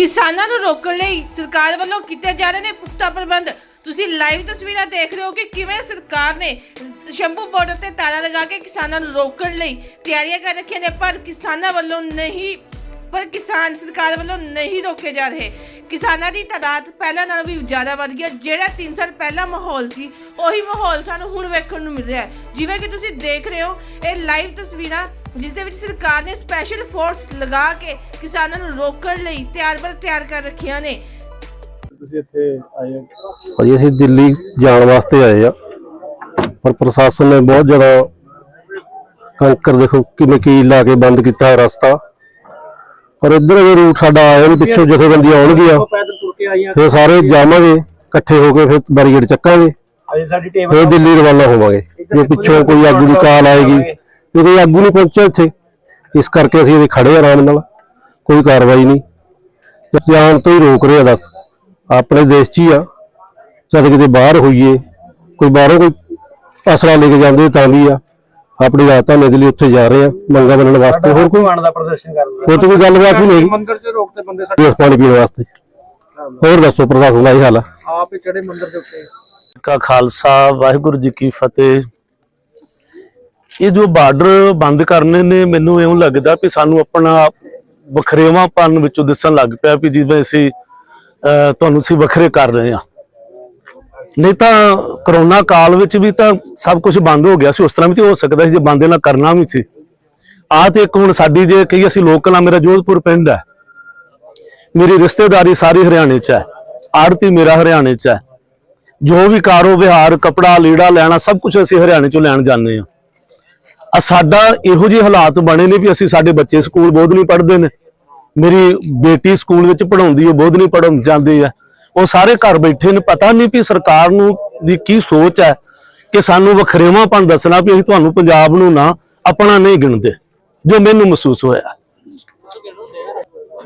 ਕਿਸਾਨਾਂ ਨੂੰ ਰੋਕਣ ਲਈ ਸਰਕਾਰ ਵੱਲੋਂ ਕੀਤੇ ਜਾ ਰਹੇ ਨੇ ਪੁਖਤਾ ਪ੍ਰਬੰਧ। ਤੁਸੀਂ ਲਾਈਵ ਤਸਵੀਰਾਂ ਦੇਖ ਰਹੇ ਹੋ ਕਿ ਕਿਵੇਂ ਸਰਕਾਰ ਨੇ ਸ਼ੰਭੂ ਬਾਰਡਰ ਤੇ ਤਾਲਾ ਲਗਾ ਕੇ ਕਿਸਾਨਾਂ ਨੂੰ ਰੋਕਣ ਲਈ ਤਿਆਰੀਆਂ ਕਰ ਰੱਖੀਆਂ ਨੇ, ਪਰ ਕਿਸਾਨਾਂ ਵੱਲੋਂ ਨਹੀਂ, ਪਰ ਕਿਸਾਨ ਸਰਕਾਰ ਵੱਲੋਂ ਨਹੀਂ ਰੋਕੇ ਜਾ ਰਹੇ। ਕਿਸਾਨਾਂ ਦੀ ਤਾਦਾਦ ਪਹਿਲਾਂ ਨਾਲੋਂ ਵੀ ਜ਼ਿਆਦਾ ਵੱਧ ਗਈ ਹੈ। ਜਿਹੜਾ 3 ਸਾਲ ਪਹਿਲਾਂ ਮਾਹੌਲ ਸੀ, ਉਹੀ ਮਾਹੌਲ ਸਾਨੂੰ ਹੁਣ ਵੇਖਣ ਨੂੰ ਮਿਲ ਰਿਹਾ ਹੈ। ਜਿਵੇਂ ਕਿ ਤੁਸੀਂ ਦੇਖ ਰਹੇ ਹੋ, ਇਹ ਲਾਈਵ ਤਸਵੀਰਾਂ ਜਿਸ ਦੇ ਵਿੱਚ ਸਰਕਾਰ ਨੇ ਸਪੈਸ਼ਲ ਫੋਰਸ ਲਗਾ ਕੇ ਕਿਸਾਨਾਂ ਨੂੰ ਰੋਕਣ ਲਈ ਤਿਆਰ ਬਰ ਤਿਆਰ ਕਰ ਰੱਖੀਆਂ ਨੇ। ਤੁਸੀਂ ਇੱਥੇ ਆਏ ਹੋ। ਭਾਜੀ ਅਸੀਂ ਦਿੱਲੀ ਜਾਣ ਵਾਸਤੇ ਆਏ ਆ। ਪਰ ਪ੍ਰਸ਼ਾਸਨ ਨੇ ਬਹੁਤ ਜ਼ਿਆਦਾ ਕੰਕਰ ਦੇਖੋ ਕਿਵੇਂ ਕੀ ਲਾ ਕੇ ਬੰਦ ਕੀਤਾ ਹੈ ਰਸਤਾ। ਔਰ ਇੱਧਰ ਇਹ ਰੂਟ ਸਾਡਾ ਆਇਆ ਨਹੀਂ ਪਿੱਛੋਂ ਜਥੇਬੰਦੀਆਂ ਆਉਣਗੀਆਂ ਫਿਰ ਸਾਰੇ ਜਾਵਾਂਗੇ ਇਕੱਠੇ ਹੋ ਕੇ ਫਿਰ ਬੈਰੀਗੇਡ ਚੱਕਾਂਗੇ। ਅਜੇ ਸਾਡੀ ਟੇਬਲ ਫਿਰ ਦਿੱਲੀ ਰਵਾਨਾ ਹੋਵਾਂਗੇ। ਜੇ ਪਿੱਛੋਂ ਕੋਈ ਆਗੂ ਦੀ ਕਾਲ ਆਏਗੀ ਜੇ ਕੋਈ ਆਗੂ ਨਹੀਂ ਪਹੁੰਚਿਆ ਇੱਥੇ। ਇਸ ਕਰਕੇ ਅਸੀਂ ਇਹਦੇ ਖੜੇ ਆਰਾਮ ਨਾਲ। ਕੋਈ ਕਾਰਵਾਈ ਨਹੀਂ। ਜਾਣ ਤੋਂ ਹੀ ਰੋਕ ਰਹੇ ਦੱਸ। ਆਪਣੇ ਦੇਸ਼ 'ਚ ਹੀ ਆ। ਜਦ ਕਿਤੇ ਬਾਹਰ ਹੋਈਏ ਕੋਈ ਬਾਹਰੋਂ ਕੋਈ ਅਸਲਾ ਲੈ ਕੇ ਜਾਂਦੇ ਤਾਂ ਵੀ ਆ। ਆਪਣੀ ਰਾਤਾਂ ਦੇ ਲਈ ਉੱਥੇ ਜਾ ਰਹੇ ਆ ਮੰਗਾ ਬਣਨ ਵਾਸਤੇ। ਹੋਰ ਕੋਈ ਆਣ ਦਾ ਪ੍ਰਦਰਸ਼ਨ ਕਰ ਰਹੇ ਹੋਰ ਤਾਂ ਕੋਈ ਗੱਲਬਾਤ ਹੀ ਨਹੀਂ। ਮੰਦਿਰ 'ਚ ਰੋਕਦੇ ਬੰਦੇ ਸਾਡੇ। ਇਸ ਪਾਣੀ ਪੀਣ ਵਾਸਤੇ। ਹੋਰ ਦੱਸੋ ਪ੍ਰਸ਼ਾਸਨ ਦਾ ਇਹ ਹਾਲ ਆ? ਆਪ ਹੀ ਚੜੇ ਮੰਦਿਰ ਦੇ ਉੱਤੇ? ਕਾ ਖਾਲਸਾ ਵਾਹਿਗੁਰੂ ਜੀ ਕੀ ਫਤਿਹ। ਇਹ ਜੋ ਬਾਰਡਰ ਬੰਦ ਕਰਨੇ ਨੇ, ਮੈਨੂੰ ਇਉਂ ਲੱਗਦਾ ਕਿ ਸਾਨੂੰ ਆਪਣਾ ਵਖਰੇਵਾਂਪਨ ਵਿੱਚੋਂ ਦਿਸਣ ਲੱਗ ਪਿਆ ਵੀ ਜਿਵੇਂ ਅਸੀਂ ਤੁਹਾਨੂੰ ਅਸੀਂ ਵੱਖਰੇ ਕਰ ਰਹੇ ਹਾਂ। ਨਹੀਂ ਤਾਂ ਕਰੋਨਾ ਕਾਲ ਵਿੱਚ ਵੀ ਤਾਂ ਸਭ ਕੁਝ ਬੰਦ ਹੋ ਗਿਆ ਸੀ, ਉਸ ਤਰ੍ਹਾਂ ਵੀ ਤੇ ਹੋ ਸਕਦਾ ਸੀ ਜੇ ਬੰਦ ਇਹਨਾਂ ਕਰਨਾ ਵੀ ਸੀ। ਆ ਤੇ ਇੱਕ ਹੁਣ ਸਾਡੀ ਜੇ ਕਹੀ ਅਸੀਂ ਲੋਕਲ ਆ ਮੇਰਾ ਜੋਧਪੁਰ ਪਿੰਡ ਹੈ। ਮੇਰੀ ਰਿਸ਼ਤੇਦਾਰੀ ਸਾਰੀ ਹਰਿਆਣੇ 'ਚ ਹੈ। ਆੜਤੀ ਮੇਰਾ ਹਰਿਆਣੇ 'ਚ ਹੈ। ਜੋ ਵੀ ਕਾਰੋ ਵਿਹਾਰ ਕਪੜਾ, ਲੀੜਾ ਲੈਣਾ, ਸਭ ਕੁਝ ਅਸੀਂ ਹਰਿਆਣੇ ਚੋਂ ਲੈਣ ਜਾਂਦੇ ਆ ਆ ਸਾਡਾ ਇਹੋ ਜਿਹੇ ਹਾਲਾਤ ਬਣੇ ਨੇ ਵੀ ਅਸੀਂ ਸਾਡੇ ਬੱਚੇ ਸਕੂਲ ਬੋਧ ਨਹੀਂ ਪੜ੍ਹਦੇ ਨੇ। ਮੇਰੀ ਬੇਟੀ ਸਕੂਲ ਵਿੱਚ ਪੜਾਉਂਦੀ ਹੈ, ਬੋਧ ਨਹੀਂ ਪੜ੍ਹਨ ਜਾਂਦੀ ਹੈ। ਉਹ ਸਾਰੇ ਘਰ ਬੈਠੇ ਨੇ, ਪਤਾ ਨਹੀਂ ਵੀ ਸਰਕਾਰ ਨੂੰ ਦੀ ਕੀ ਸੋਚ ਹੈ ਕਿ ਸਾਨੂੰ ਵਖਰੇਵਾਂਪਣ ਦੱਸਣਾ ਵੀ ਅਸੀਂ ਤੁਹਾਨੂੰ ਪੰਜਾਬ ਨੂੰ ਨਾ ਆਪਣਾ ਨਹੀਂ ਗਿਣਦੇ, ਜੋ ਮੈਨੂੰ ਮਹਿਸੂਸ ਹੋਇਆ।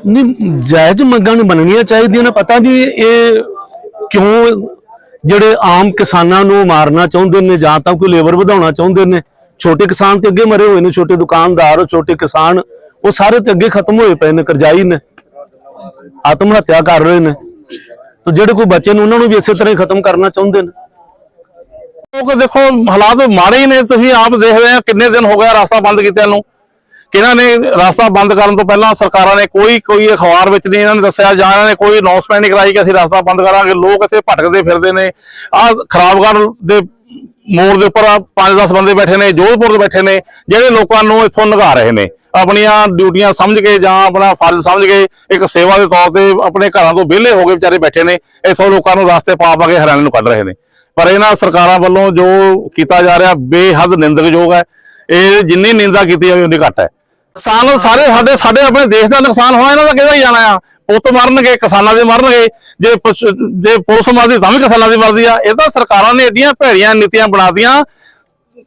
ਨਹੀਂ, ਜਾਇਜ਼ ਮੰਗਾਂ ਨੂੰ ਮੰਨਣੀਆਂ ਚਾਹੀਦੀਆਂ ਨੇ। ਪਤਾ ਨਹੀਂ ਇਹ ਕਿਉਂ ਜਿਹੜੇ ਆਮ ਕਿਸਾਨਾਂ ਨੂੰ ਮਾਰਨਾ ਚਾਹੁੰਦੇ ਨੇ ਜਾਂ ਤਾਂ ਕੋਈ ਲੇਬਰ ਵਧਾਉਣਾ ਚਾਹੁੰਦੇ ਨੇ। ਛੋਟੇ ਕਿਸਾਨ ਤੇ ਅੱਗੇ ਮਰੇ ਹੋਏ ਨੇ, ਛੋਟੇ ਦੁਕਾਨਦਾਰ, ਛੋਟੇ ਕਿਸਾਨ, ਉਹ ਸਾਰੇ ਤੇ ਅੱਗੇ ਖਤਮ ਹੋਏ ਪਏ ਨੇ, ਕਰਜ਼ਾਈ ਨੇ, ਆਤਮ ਹੱਤਿਆ ਕਰ ਰਹੇ ਨੇ। ਤੇ ਜਿਹੜੇ ਕੋਈ ਬੱਚੇ ਨੇ, ਉਹਨਾਂ ਨੂੰ ਵੀ ਇਸੇ ਤਰ੍ਹਾਂ ਹੀ ਖਤਮ ਕਰਨਾ ਚਾਹੁੰਦੇ ਨੇ। ਲੋਕ ਦੇਖੋ, ਹਾਲਾਤ ਮਾੜੇ ਹੀ ਨੇ, ਤੁਸੀਂ ਆਪ ਦੇਖ ਰਹੇ ਹੋ, ਕਿੰਨੇ ਦਿਨ ਹੋ ਗਿਆ ਰਸਤਾ ਬੰਦ ਕੀਤਿਆਂ ਨੂੰ। ਕਿਹਨਾਂ ਨੇ ਰਸਤਾ ਬੰਦ ਕਰਨ ਤੋਂ ਪਹਿਲਾਂ ਸਰਕਾਰਾਂ ਨੇ ਕੋਈ ਕੋਈ ਅਖਬਾਰ ਵਿੱਚ ਨਹੀਂ ਇਹਨਾਂ ਨੇ ਦੱਸਿਆ, ਜਾਂ ਇਹਨਾਂ ਨੇ ਕੋਈ ਅਨਾਉਂਸਮੈਂਟ ਨਹੀਂ ਕਰਾਈ ਕਿ ਅਸੀਂ ਰਸਤਾ ਬੰਦ ਕਰਾਂਗੇ। ਲੋਕ ਇੱਥੇ ਭਟਕਦੇ ਫਿਰਦੇ ਨੇ। ਆ ਖਰਾਬਗੜ ਦੇ ਮੋੜ ਦੇ ਉੱਪਰ 5-10 ਬੰਦੇ ਬੈਠੇ ਨੇ, ਜੋਧਪੁਰ ਦੇ ਬੈਠੇ ਨੇ, ਜਿਹੜੇ ਲੋਕਾਂ ਨੂੰ ਇੱਥੋਂ ਨਗਾ ਰਹੇ ਨੇ। ਆਪਣੀਆਂ ਡਿਊਟੀਆਂ ਸਮਝ ਕੇ ਜਾਂ ਆਪਣਾ ਫਰਜ਼ ਸਮਝ ਕੇ ਇੱਕ ਸੇਵਾ ਦੇ ਤੌਰ ਤੇ ਆਪਣੇ ਘਰਾਂ ਤੋਂ ਵਿਹਲੇ ਹੋ ਕੇ ਵਿਚਾਰੇ ਬੈਠੇ ਨੇ, ਇੱਥੋਂ ਲੋਕਾਂ ਨੂੰ ਰਸਤੇ ਪਾ ਪਾ ਕੇ ਹਰਿਆਣੇ ਨੂੰ ਕੱਢ ਰਹੇ ਨੇ। ਪਰ ਇਹਨਾਂ ਸਰਕਾਰਾਂ ਵੱਲੋਂ ਜੋ ਕੀਤਾ ਜਾ ਰਿਹਾ ਬੇਹੱਦ ਨਿੰਦਕਯੋਗ ਹੈ। ਇਹ ਜਿੰਨੀ ਨਿੰਦਾ ਕੀਤੀ ਜਾਵੇ ਉਨੀ ਘੱਟ ਹੈ। ਕਿਸਾਨ ਸਾਰੇ ਸਾਡੇ ਸਾਡੇ ਆਪਣੇ ਦੇਸ਼ ਦਾ ਨੁਕਸਾਨ ਹੋਇਆ ਇਹਨਾਂ ਦਾ ਕਿਹਦਾ ਹੀ ਜਾਣਾ ਆ? ਪੁੱਤ ਮਰਨਗੇ, ਕਿਸਾਨਾਂ ਦੇ ਮਰਨਗੇ। ਜੇ ਪਸ਼- ਜੇ ਪੁਲਿਸ ਮਰਦੀ, ਤਾਂ ਵੀ ਕਿਸਾਨਾਂ ਦੀ ਮਰਦੀ ਆ। ਇਹ ਤਾਂ ਸਰਕਾਰਾਂ ਨੇ ਏਡੀਆਂ ਭੈੜੀਆਂ ਨੀਤੀਆਂ ਬਣਾਤੀਆਂ।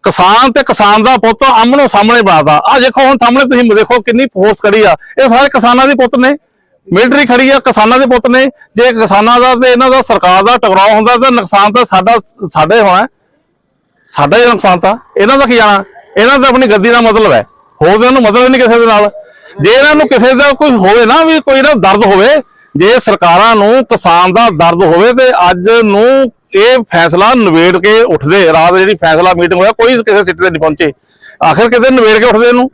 ਕਿਸਾਨ ਤੇ ਕਿਸਾਨ ਦਾ ਪੁੱਤ ਆਮਣੋ ਸਾਹਮਣੇ ਬਣਾਤਾ ਆ। ਦੇਖੋ, ਹੁਣ ਸਾਹਮਣੇ ਤੁਸੀਂ ਦੇਖੋ ਕਿੰਨੀ ਫੋਰਸ ਖੜੀ ਆ। ਇਹ ਸਾਰੇ ਕਿਸਾਨਾਂ ਦੇ ਪੁੱਤ ਨੇ। ਮਿਲਟਰੀ ਖੜੀ ਆ ਕਿਸਾਨਾਂ ਦੇ ਪੁੱਤ ਨੇ। ਜੇ ਕਿਸਾਨਾਂ ਦਾ ਤੇ ਇਹਨਾਂ ਦਾ ਸਰਕਾਰ ਦਾ ਟਕਰਾਅ ਹੁੰਦਾ, ਤਾਂ ਨੁਕਸਾਨ ਤਾਂ ਸਾਡਾ ਸਾਡੇ ਹੋਣਾ ਸਾਡਾ ਹੀ ਨੁਕਸਾਨ ਤਾਂ। ਇਹਨਾਂ ਦਾ ਕੀ ਜਾਣਾ? ਇਹਨਾਂ ਦਾ ਆਪਣੀ ਗੱਦੀ ਦਾ ਮਤਲਬ ਹੈ। ਹੋਰ ਤਾਂ ਉਹਨੂੰ ਮਤਲਬ ਨਹੀਂ ਕਿਸੇ ਦੇ ਨਾਲ। ਜੇ ਇਹਨਾਂ ਨੂੰ ਕਿਸੇ ਦਾ ਕੋਈ ਹੋਵੇ ਨਾ ਵੀ ਕੋਈ ਨਾ ਦਰਦ ਹੋਵੇ, ਜੇ ਸਰਕਾਰਾਂ ਨੂੰ ਕਿਸਾਨ ਦਾ ਦਰਦ ਹੋਵੇ ਤੇ ਅੱਜ ਨੂੰ ਇਹ ਫੈਸਲਾ ਨਵੇੜ ਕੇ ਉੱਠਦੇ, ਰਾਤ ਜਿਹੜੀ ਫੈਸਲਾ ਮੀਟਿੰਗ ਹੋਇਆ, ਕੋਈ ਕਿਸੇ ਸਿੱਟੇ ਤੇ ਨਹੀਂ ਪਹੁੰਚੇ। ਆਖਿਰ ਕਿਤੇ ਨਵੇੜ ਕੇ ਉੱਠਦੇ ਇਹਨੂੰ?